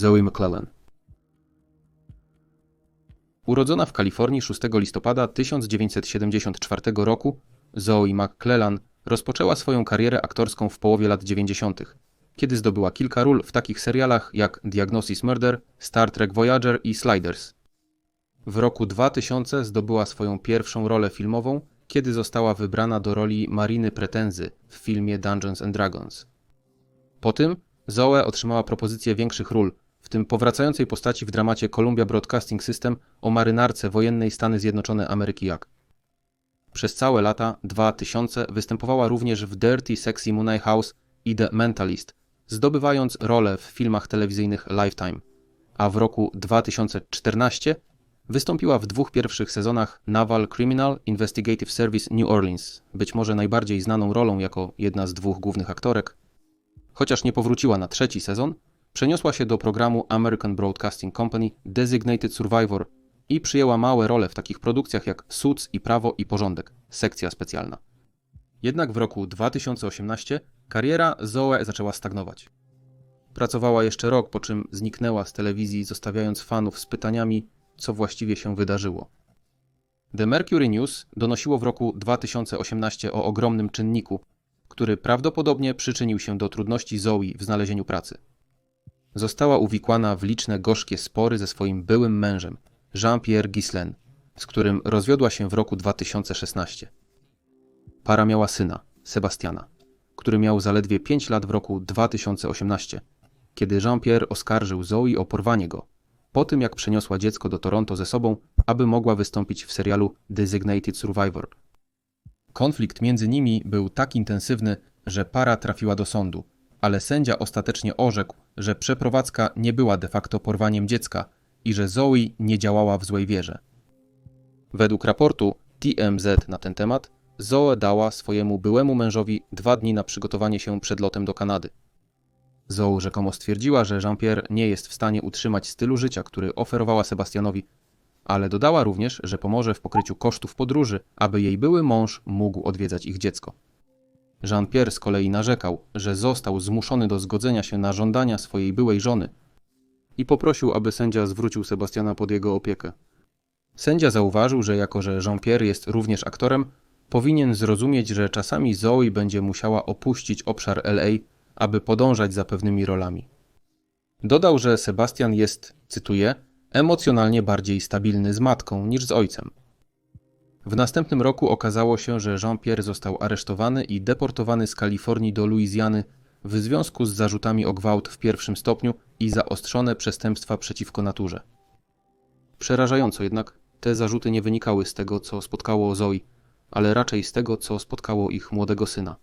Zoe McClellan. Urodzona w Kalifornii 6 listopada 1974 roku, Zoe McClellan rozpoczęła swoją karierę aktorską w połowie lat 90., kiedy zdobyła kilka ról w takich serialach jak Diagnosis Murder, Star Trek Voyager i Sliders. W roku 2000 zdobyła swoją pierwszą rolę filmową, kiedy została wybrana do roli Mariny Pretenzy w filmie Dungeons and Dragons. Po tym Zoe otrzymała propozycję większych ról, w tym powracającej postaci w dramacie Columbia Broadcasting System o marynarce wojennej Stany Zjednoczone Ameryki Jak. Przez całe lata 2000 występowała również w Dirty Sexy Mooney House i The Mentalist, zdobywając role w filmach telewizyjnych Lifetime. A w roku 2014 wystąpiła w dwóch pierwszych sezonach Naval Criminal Investigative Service New Orleans, być może najbardziej znaną rolą jako jedna z dwóch głównych aktorek. Chociaż nie powróciła na trzeci sezon, przeniosła się do programu American Broadcasting Company Designated Survivor i przyjęła małe role w takich produkcjach jak Suits i Prawo i Porządek, sekcja specjalna. Jednak w roku 2018 kariera Zoe zaczęła stagnować. Pracowała jeszcze rok, po czym zniknęła z telewizji, zostawiając fanów z pytaniami, co właściwie się wydarzyło. The Mercury News donosiło w roku 2018 o ogromnym czynniku, który prawdopodobnie przyczynił się do trudności Zoe w znalezieniu pracy. Została uwikłana w liczne gorzkie spory ze swoim byłym mężem, Jean-Pierre Ghislaine, z którym rozwiodła się w roku 2016. Para miała syna, Sebastiana, który miał zaledwie 5 lat w roku 2018, kiedy Jean-Pierre oskarżył Zoe o porwanie go, po tym jak przeniosła dziecko do Toronto ze sobą, aby mogła wystąpić w serialu Designated Survivor. Konflikt między nimi był tak intensywny, że para trafiła do sądu, ale sędzia ostatecznie orzekł, że przeprowadzka nie była de facto porwaniem dziecka i że Zoe nie działała w złej wierze. Według raportu TMZ na ten temat, Zoe dała swojemu byłemu mężowi dwa dni na przygotowanie się przed lotem do Kanady. Zoe rzekomo stwierdziła, że Jean-Pierre nie jest w stanie utrzymać stylu życia, który oferowała Sebastianowi, ale dodała również, że pomoże w pokryciu kosztów podróży, aby jej były mąż mógł odwiedzać ich dziecko. Jean-Pierre z kolei narzekał, że został zmuszony do zgodzenia się na żądania swojej byłej żony i poprosił, aby sędzia zwrócił Sebastiana pod jego opiekę. Sędzia zauważył, że jako że Jean-Pierre jest również aktorem, powinien zrozumieć, że czasami Zoe będzie musiała opuścić obszar LA, aby podążać za pewnymi rolami. Dodał, że Sebastian jest, cytuję, emocjonalnie bardziej stabilny z matką niż z ojcem. W następnym roku okazało się, że Jean-Pierre został aresztowany i deportowany z Kalifornii do Luizjany w związku z zarzutami o gwałt w pierwszym stopniu i zaostrzone przestępstwa przeciwko naturze. Przerażająco jednak, te zarzuty nie wynikały z tego, co spotkało Zoe, ale raczej z tego, co spotkało ich młodego syna.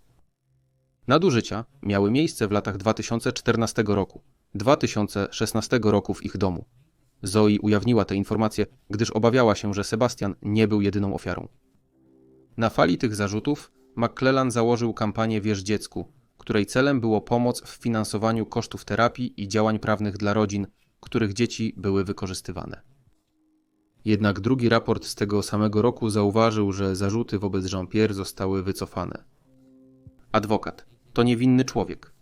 Nadużycia miały miejsce w latach 2014 roku, 2016 roku w ich domu. Zoe ujawniła te informacje, gdyż obawiała się, że Sebastian nie był jedyną ofiarą. Na fali tych zarzutów McClellan założył kampanię Wierz Dziecku, której celem było pomoc w finansowaniu kosztów terapii i działań prawnych dla rodzin, których dzieci były wykorzystywane. Jednak drugi raport z tego samego roku zauważył, że zarzuty wobec Jean-Pierre zostały wycofane. Adwokat to niewinny człowiek.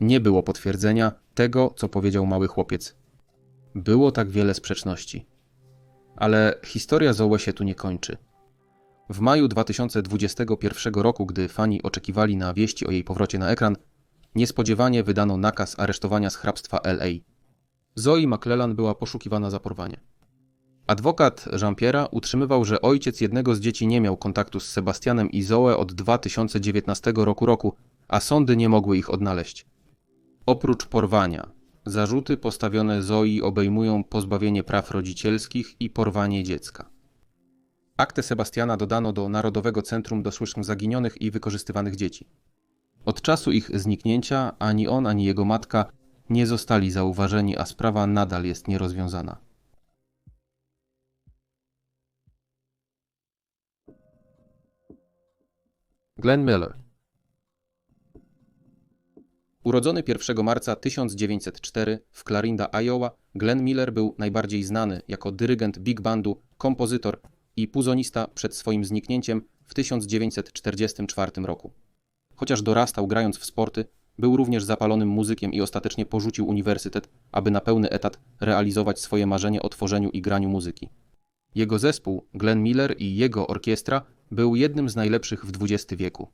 Nie było potwierdzenia tego, co powiedział mały chłopiec. Było tak wiele sprzeczności. Ale historia Zoe się tu nie kończy. W maju 2021 roku, gdy fani oczekiwali na wieści o jej powrocie na ekran, niespodziewanie wydano nakaz aresztowania z hrabstwa LA. Zoe McClellan była poszukiwana za porwanie. Adwokat Jean-Pierre'a utrzymywał, że ojciec jednego z dzieci nie miał kontaktu z Sebastianem i Zoe od 2019 roku roku, a sądy nie mogły ich odnaleźć. Oprócz porwania, zarzuty postawione Zoe obejmują pozbawienie praw rodzicielskich i porwanie dziecka. Aktę Sebastiana dodano do Narodowego Centrum do Służb Zaginionych i Wykorzystywanych Dzieci. Od czasu ich zniknięcia ani on, ani jego matka nie zostali zauważeni, a sprawa nadal jest nierozwiązana. Glenn Miller Urodzony 1 marca 1904 w Clarinda, Iowa, Glenn Miller był najbardziej znany jako dyrygent big bandu, kompozytor i puzonista przed swoim zniknięciem w 1944 roku. Chociaż dorastał grając w sporty, był również zapalonym muzykiem i ostatecznie porzucił uniwersytet, aby na pełny etat realizować swoje marzenie o tworzeniu i graniu muzyki. Jego zespół, Glenn Miller i jego orkiestra, był jednym z najlepszych w XX wieku.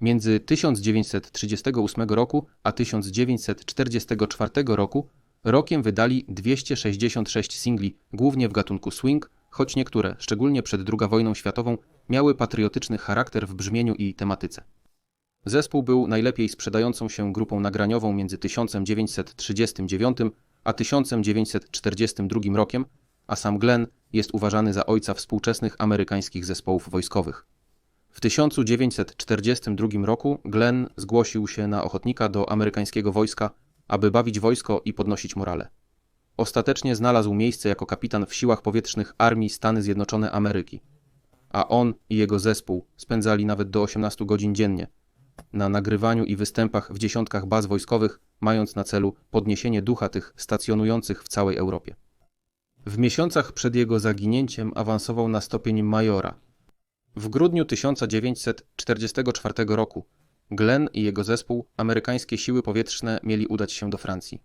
Między 1938 roku a 1944 roku rokiem wydali 266 singli, głównie w gatunku swing, choć niektóre, szczególnie przed II wojną światową, miały patriotyczny charakter w brzmieniu i tematyce. Zespół był najlepiej sprzedającą się grupą nagraniową między 1939 a 1942 rokiem, a sam Glenn jest uważany za ojca współczesnych amerykańskich zespołów wojskowych. W 1942 roku Glenn zgłosił się na ochotnika do amerykańskiego wojska, aby bawić wojsko i podnosić morale. Ostatecznie znalazł miejsce jako kapitan w siłach powietrznych Armii Stany Zjednoczone Ameryki, a on i jego zespół spędzali nawet do 18 godzin dziennie na nagrywaniu i występach w dziesiątkach baz wojskowych, mając na celu podniesienie ducha tych stacjonujących w całej Europie. W miesiącach przed jego zaginięciem awansował na stopień majora. W grudniu 1944 roku Glenn i jego zespół, amerykańskie siły powietrzne, mieli udać się do Francji.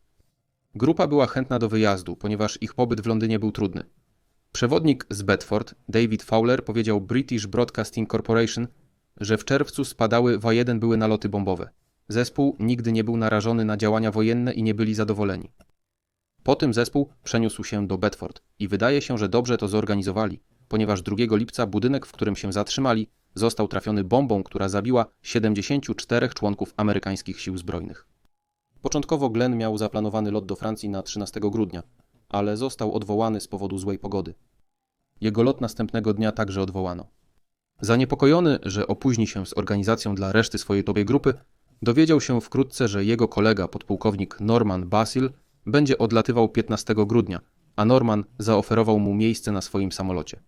Grupa była chętna do wyjazdu, ponieważ ich pobyt w Londynie był trudny. Przewodnik z Bedford, David Fowler, powiedział British Broadcasting Corporation, że w czerwcu spadały W1 były naloty bombowe. Zespół nigdy nie był narażony na działania wojenne i nie byli zadowoleni. Po tym zespół przeniósł się do Bedford i wydaje się, że dobrze to zorganizowali, ponieważ 2 lipca budynek, w którym się zatrzymali, został trafiony bombą, która zabiła 74 członków amerykańskich sił zbrojnych. Początkowo Glenn miał zaplanowany lot do Francji na 13 grudnia, ale został odwołany z powodu złej pogody. Jego lot następnego dnia także odwołano. Zaniepokojony, że opóźni się z organizacją dla reszty swojej tobie grupy, dowiedział się wkrótce, że jego kolega, podpułkownik Norman Basil, będzie odlatywał 15 grudnia, a Norman zaoferował mu miejsce na swoim samolocie.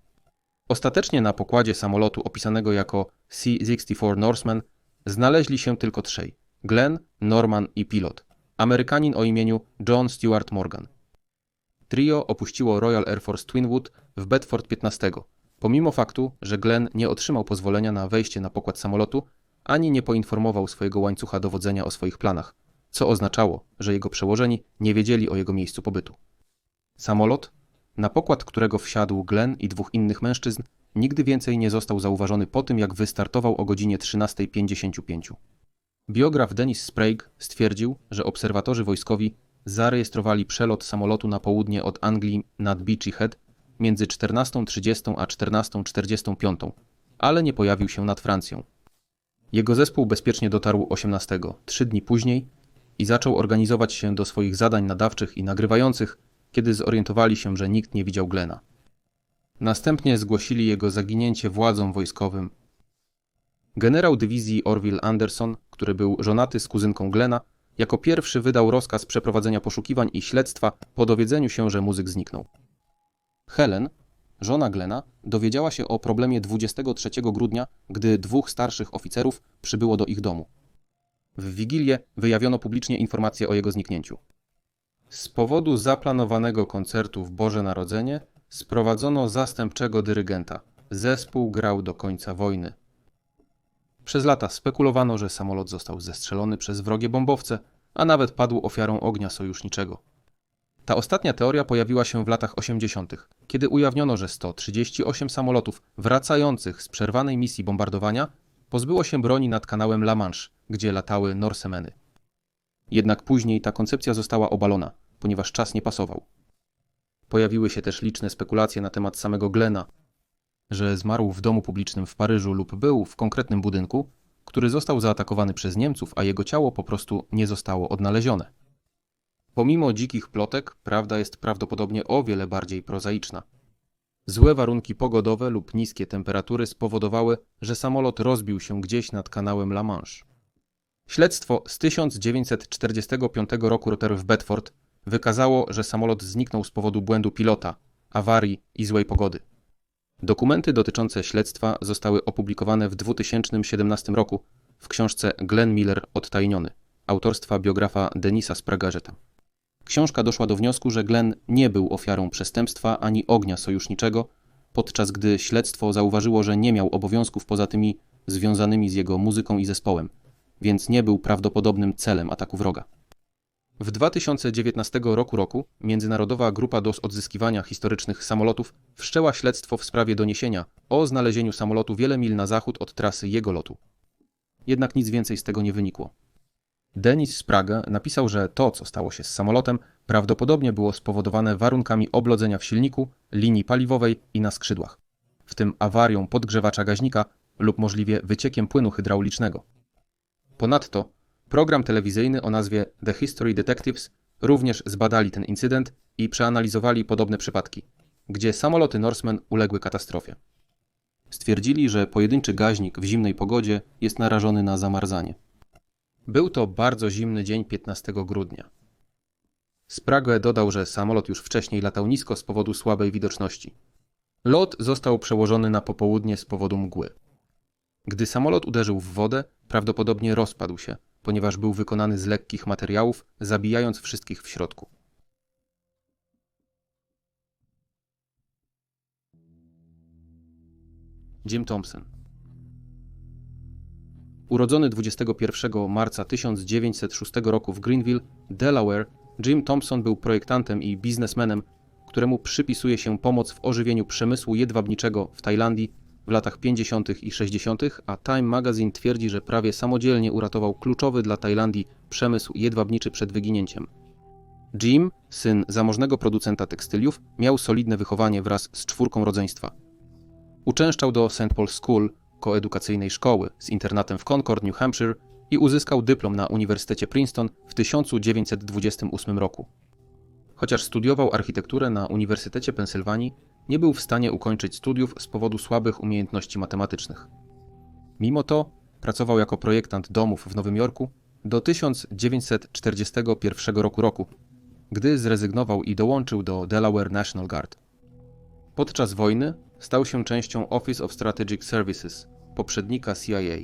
Ostatecznie na pokładzie samolotu opisanego jako C-64 Norseman znaleźli się tylko trzej: Glenn, Norman i pilot, Amerykanin o imieniu John Stewart Morgan. Trio opuściło Royal Air Force Twinwood w Bedford 15, pomimo faktu, że Glenn nie otrzymał pozwolenia na wejście na pokład samolotu, ani nie poinformował swojego łańcucha dowodzenia o swoich planach, co oznaczało, że jego przełożeni nie wiedzieli o jego miejscu pobytu. Samolot, na pokład którego wsiadł Glenn i dwóch innych mężczyzn, nigdy więcej nie został zauważony po tym, jak wystartował o godzinie 13.55. Biograf Dennis Sprague stwierdził, że obserwatorzy wojskowi zarejestrowali przelot samolotu na południe od Anglii nad Beachy Head między 14.30 a 14.45, ale nie pojawił się nad Francją. Jego zespół bezpiecznie dotarł 18, trzy dni później, i zaczął organizować się do swoich zadań nadawczych i nagrywających, kiedy zorientowali się, że nikt nie widział Glena. Następnie zgłosili jego zaginięcie władzom wojskowym. Generał dywizji Orville Anderson, który był żonaty z kuzynką Glena, jako pierwszy wydał rozkaz przeprowadzenia poszukiwań i śledztwa po dowiedzeniu się, że muzyk zniknął. Helen, żona Glena, dowiedziała się o problemie 23 grudnia, gdy dwóch starszych oficerów przybyło do ich domu. W Wigilię wyjawiono publicznie informację o jego zniknięciu. Z powodu zaplanowanego koncertu w Boże Narodzenie sprowadzono zastępczego dyrygenta. Zespół grał do końca wojny. Przez lata spekulowano, że samolot został zestrzelony przez wrogie bombowce, a nawet padł ofiarą ognia sojuszniczego. Ta ostatnia teoria pojawiła się w latach 80., kiedy ujawniono, że 138 samolotów wracających z przerwanej misji bombardowania pozbyło się broni nad kanałem La Manche, gdzie latały Norsemeny. Jednak później ta koncepcja została obalona, ponieważ czas nie pasował. Pojawiły się też liczne spekulacje na temat samego Glena, że zmarł w domu publicznym w Paryżu lub był w konkretnym budynku, który został zaatakowany przez Niemców, a jego ciało po prostu nie zostało odnalezione. Pomimo dzikich plotek, prawda jest prawdopodobnie o wiele bardziej prozaiczna. Złe warunki pogodowe lub niskie temperatury spowodowały, że samolot rozbił się gdzieś nad kanałem La Manche. Śledztwo z 1945 roku roteru w Bedford wykazało, że samolot zniknął z powodu błędu pilota, awarii i złej pogody. Dokumenty dotyczące śledztwa zostały opublikowane w 2017 roku w książce Glenn Miller Odtajniony autorstwa biografa Denisa Spragażeta. Książka doszła do wniosku, że Glenn nie był ofiarą przestępstwa ani ognia sojuszniczego, podczas gdy śledztwo zauważyło, że nie miał obowiązków poza tymi związanymi z jego muzyką i zespołem – więc nie był prawdopodobnym celem ataku wroga. W 2019 roku roku Międzynarodowa Grupa do Odzyskiwania Historycznych Samolotów wszczęła śledztwo w sprawie doniesienia o znalezieniu samolotu wiele mil na zachód od trasy jego lotu. Jednak nic więcej z tego nie wynikło. Denis Sprague napisał, że to, co stało się z samolotem, prawdopodobnie było spowodowane warunkami oblodzenia w silniku, linii paliwowej i na skrzydłach, w tym awarią podgrzewacza gaźnika lub możliwie wyciekiem płynu hydraulicznego. Ponadto program telewizyjny o nazwie The History Detectives również zbadali ten incydent i przeanalizowali podobne przypadki, gdzie samoloty Norseman uległy katastrofie. Stwierdzili, że pojedynczy gaźnik w zimnej pogodzie jest narażony na zamarzanie. Był to bardzo zimny dzień 15 grudnia. Sprague dodał, że samolot już wcześniej latał nisko z powodu słabej widoczności. Lot został przełożony na popołudnie z powodu mgły. Gdy samolot uderzył w wodę, prawdopodobnie rozpadł się, ponieważ był wykonany z lekkich materiałów, zabijając wszystkich w środku. Jim Thompson Urodzony 21 marca 1906 roku w Greenville, Delaware, Jim Thompson był projektantem i biznesmenem, któremu przypisuje się pomoc w ożywieniu przemysłu jedwabniczego w Tajlandii w latach 50. i 60., a Time Magazine twierdzi, że prawie samodzielnie uratował kluczowy dla Tajlandii przemysł jedwabniczy przed wyginięciem. Jim, syn zamożnego producenta tekstyliów, miał solidne wychowanie wraz z czwórką rodzeństwa. Uczęszczał do St. Paul's School, koedukacyjnej szkoły z internatem w Concord, New Hampshire i uzyskał dyplom na Uniwersytecie Princeton w 1928 roku. Chociaż studiował architekturę na Uniwersytecie Pensylwanii, nie był w stanie ukończyć studiów z powodu słabych umiejętności matematycznych. Mimo to pracował jako projektant domów w Nowym Jorku do 1941 roku, roku gdy zrezygnował i dołączył do Delaware National Guard. Podczas wojny stał się częścią Office of Strategic Services, poprzednika CIA.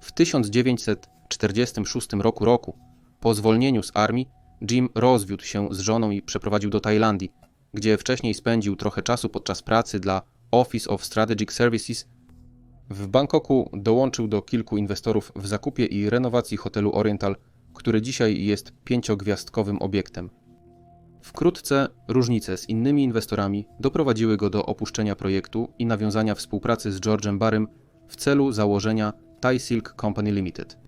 W 1946 roku, roku po zwolnieniu z armii, Jim rozwiódł się z żoną i przeprowadził do Tajlandii, gdzie wcześniej spędził trochę czasu podczas pracy dla Office of Strategic Services. W Bangkoku dołączył do kilku inwestorów w zakupie i renowacji hotelu Oriental, który dzisiaj jest pięciogwiazdkowym obiektem. Wkrótce różnice z innymi inwestorami doprowadziły go do opuszczenia projektu i nawiązania współpracy z George'em Barrym w celu założenia Thai Silk Company Limited.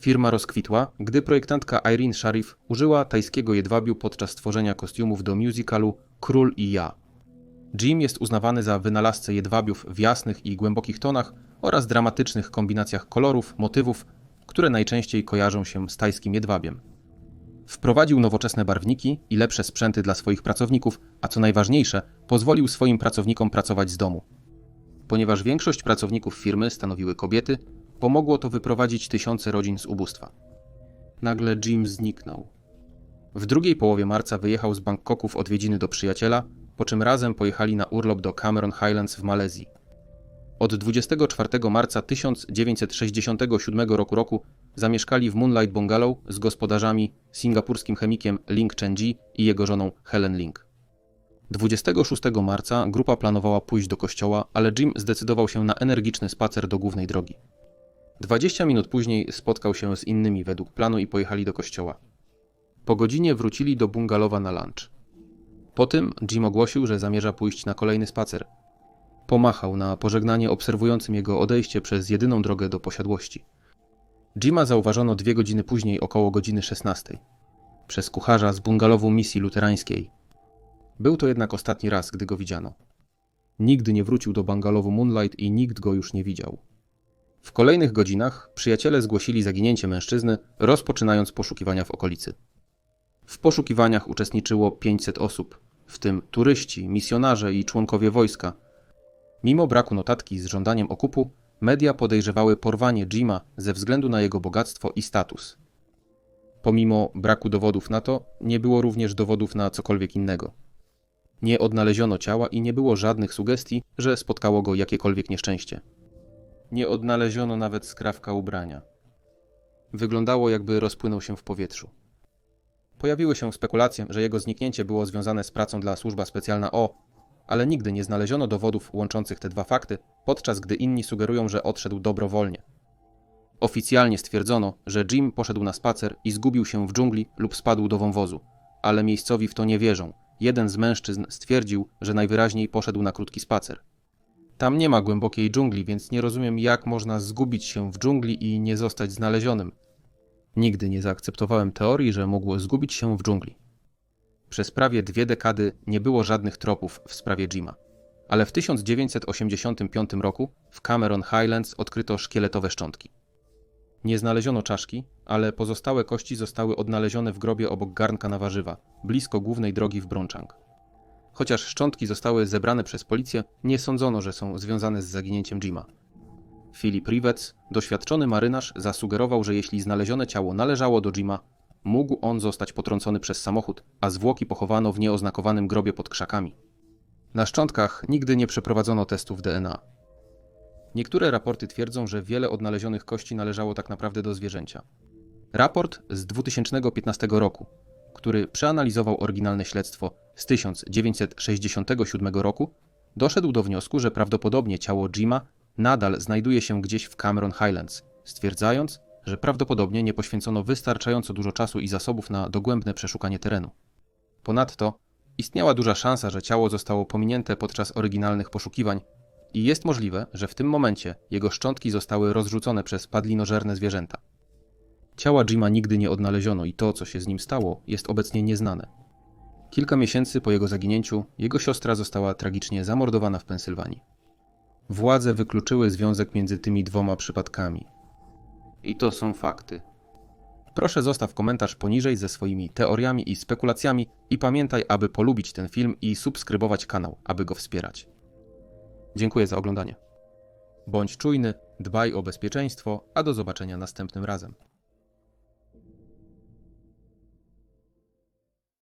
Firma rozkwitła, gdy projektantka Irene Sharif użyła tajskiego jedwabiu podczas tworzenia kostiumów do musicalu Król i ja. Jim jest uznawany za wynalazcę jedwabiów w jasnych i głębokich tonach oraz dramatycznych kombinacjach kolorów, motywów, które najczęściej kojarzą się z tajskim jedwabiem. Wprowadził nowoczesne barwniki i lepsze sprzęty dla swoich pracowników, a co najważniejsze, pozwolił swoim pracownikom pracować z domu. Ponieważ większość pracowników firmy stanowiły kobiety, pomogło to wyprowadzić tysiące rodzin z ubóstwa. Nagle Jim zniknął. W drugiej połowie marca wyjechał z Bangkoku w odwiedziny do przyjaciela, po czym razem pojechali na urlop do Cameron Highlands w Malezji. Od 24 marca 1967 roku, roku zamieszkali w Moonlight Bungalow z gospodarzami singapurskim chemikiem Ling Chenji i jego żoną Helen Ling. 26 marca grupa planowała pójść do kościoła, ale Jim zdecydował się na energiczny spacer do głównej drogi. 20 minut później spotkał się z innymi według planu i pojechali do kościoła. Po godzinie wrócili do bungalowa na lunch. Po tym Jim ogłosił, że zamierza pójść na kolejny spacer. Pomachał na pożegnanie obserwującym jego odejście przez jedyną drogę do posiadłości. Jima zauważono dwie godziny później, około godziny 16. Przez kucharza z bungalowu misji luterańskiej. Był to jednak ostatni raz, gdy go widziano. Nigdy nie wrócił do bungalowu Moonlight i nikt go już nie widział. W kolejnych godzinach przyjaciele zgłosili zaginięcie mężczyzny, rozpoczynając poszukiwania w okolicy. W poszukiwaniach uczestniczyło 500 osób, w tym turyści, misjonarze i członkowie wojska. Mimo braku notatki z żądaniem okupu, media podejrzewały porwanie Jima ze względu na jego bogactwo i status. Pomimo braku dowodów na to, nie było również dowodów na cokolwiek innego. Nie odnaleziono ciała i nie było żadnych sugestii, że spotkało go jakiekolwiek nieszczęście. Nie odnaleziono nawet skrawka ubrania. Wyglądało, jakby rozpłynął się w powietrzu. Pojawiły się spekulacje, że jego zniknięcie było związane z pracą dla służba specjalna O, ale nigdy nie znaleziono dowodów łączących te dwa fakty, podczas gdy inni sugerują, że odszedł dobrowolnie. Oficjalnie stwierdzono, że Jim poszedł na spacer i zgubił się w dżungli lub spadł do wąwozu, ale miejscowi w to nie wierzą. Jeden z mężczyzn stwierdził, że najwyraźniej poszedł na krótki spacer. Tam nie ma głębokiej dżungli, więc nie rozumiem, jak można zgubić się w dżungli i nie zostać znalezionym. Nigdy nie zaakceptowałem teorii, że mógł zgubić się w dżungli. Przez prawie dwie dekady nie było żadnych tropów w sprawie Jima. Ale w 1985 roku w Cameron Highlands odkryto szkieletowe szczątki. Nie znaleziono czaszki, ale pozostałe kości zostały odnalezione w grobie obok garnka na warzywa, blisko głównej drogi w Bronchang. Chociaż szczątki zostały zebrane przez policję, nie sądzono, że są związane z zaginięciem Jima. Philip Rivets, doświadczony marynarz, zasugerował, że jeśli znalezione ciało należało do Jima, mógł on zostać potrącony przez samochód, a zwłoki pochowano w nieoznakowanym grobie pod krzakami. Na szczątkach nigdy nie przeprowadzono testów DNA. Niektóre raporty twierdzą, że wiele odnalezionych kości należało tak naprawdę do zwierzęcia. Raport z 2015 roku, który przeanalizował oryginalne śledztwo z 1967 roku, doszedł do wniosku, że prawdopodobnie ciało Jima nadal znajduje się gdzieś w Cameron Highlands, stwierdzając, że prawdopodobnie nie poświęcono wystarczająco dużo czasu i zasobów na dogłębne przeszukanie terenu. Ponadto istniała duża szansa, że ciało zostało pominięte podczas oryginalnych poszukiwań i jest możliwe, że w tym momencie jego szczątki zostały rozrzucone przez padlinożerne zwierzęta. Ciała Jima nigdy nie odnaleziono i to, co się z nim stało, jest obecnie nieznane. Kilka miesięcy po jego zaginięciu jego siostra została tragicznie zamordowana w Pensylwanii. Władze wykluczyły związek między tymi dwoma przypadkami. I to są fakty. Proszę zostaw komentarz poniżej ze swoimi teoriami i spekulacjami i pamiętaj, aby polubić ten film i subskrybować kanał, aby go wspierać. Dziękuję za oglądanie. Bądź czujny, dbaj o bezpieczeństwo, a do zobaczenia następnym razem.